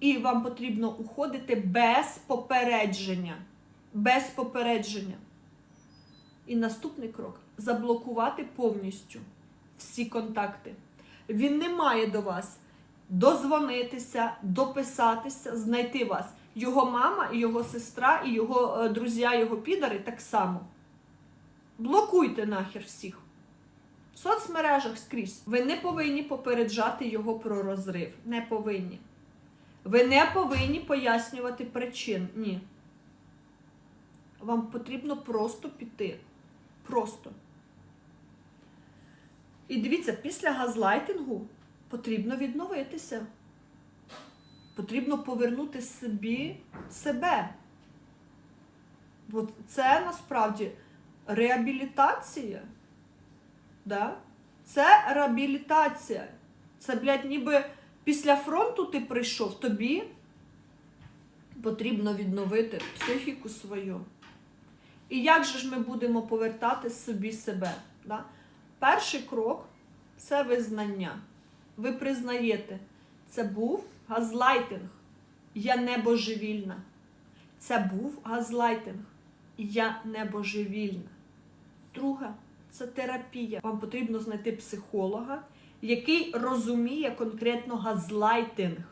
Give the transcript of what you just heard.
І вам потрібно уходити без попередження. Без попередження. І наступний крок заблокувати повністю всі контакти. Він не має до вас дозвонитися, дописатися, знайти вас. Його мама, його сестра, і його е, друзі, його підари так само. Блокуйте нахер всіх. В соцмережах скрізь. Ви не повинні попереджати його про розрив. Не повинні. Ви не повинні пояснювати причин. Ні. Вам потрібно просто піти. Просто. І дивіться, після газлайтингу потрібно відновитися. Потрібно повернути собі себе. Бо це насправді реабілітація. Да? Це реабілітація. Це, блядь, ніби після фронту ти прийшов, тобі потрібно відновити психіку свою. І як же ж ми будемо повертати собі себе? Да? Перший крок це визнання. Ви признаєте, це був газлайтинг. Я не божевільна. Це був газлайтинг. Я не божевільна. Друга це терапія. Вам потрібно знайти психолога, який розуміє конкретно газлайтинг.